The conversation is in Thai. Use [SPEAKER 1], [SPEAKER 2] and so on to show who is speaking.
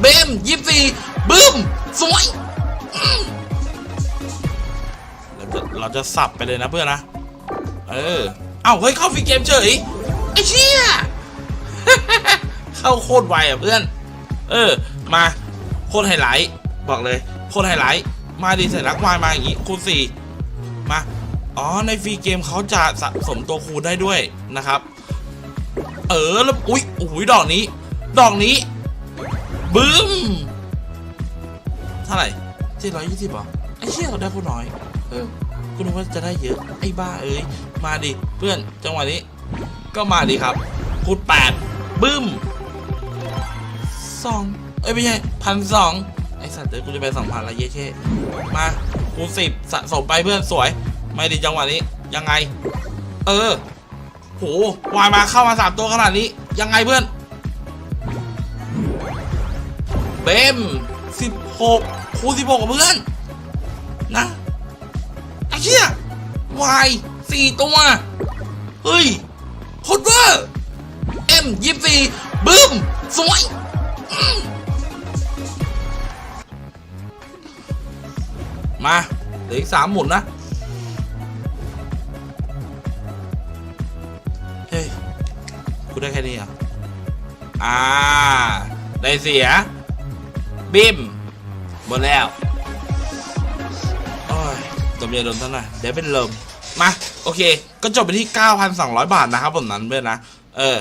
[SPEAKER 1] เบมยี่สี่บึ้ม สวยอืมเราจะเราจะสับไปเลยนะเพื่อนนะ เออ เอ้าเฮ้ยเข้าฟรีเกมเฉยไอ้เชี่ยเข้าโคตรไวอะเพื่อน เออ มาโคตรไฮไลท์บอกเลยโคตรไฮไลท์มาดีเสร็จลักวายมาอย่างงี้คูณสี่มา อ๋อในฟรีเกมเขาจะสะสมตัวคูณได้ด้วยนะครับ เออแล้วอุ๊ยอุ้ยดอกนี้ ดอกนี้ บึ้มเท่าไหร่เจ็ดร้อยยี่สิบหรอไอ้เชี่ยเขาได้คนน้อย เออคุณนึกว่าจะได้เยอะ ไอ้บ้าเอ้ย มาดิ เพื่อน จังหวะนี้ ก็มาดิครับคูณแปดบึ้มสองเอ้ยไม่ใช่พันสองไอสัตว์เดี๋ยวกูจะไปสองพันละเยเช่มาคูณสิบสะสมไปเพื่อนสวย ไม่ดิจังหวะนี้ ยังไง เออ โหวายมาเข้ามาสามตัวขนาดนี้ ยังไงเพื่อน เบมสิบหกคูณสิบหกเพื่อน นะไอ้เชี่ยวายสี่ตัว เฮ้ยโคตรเวอร์เอ็มยี่สี่บึ้ม สวยมาเหลืออีกสามหมุนนะ เฮ้ยกูได้แค่นี้เหรอะอ่า ได้เสีย บิมหมดแล้วโอ้ยตบยาดมเท่านนะเดี๋ยวเป็นลมมา โอเค ก็จบไปที่ 9,200 บาทนะครับผมนั้นเพื่อนนะ เออ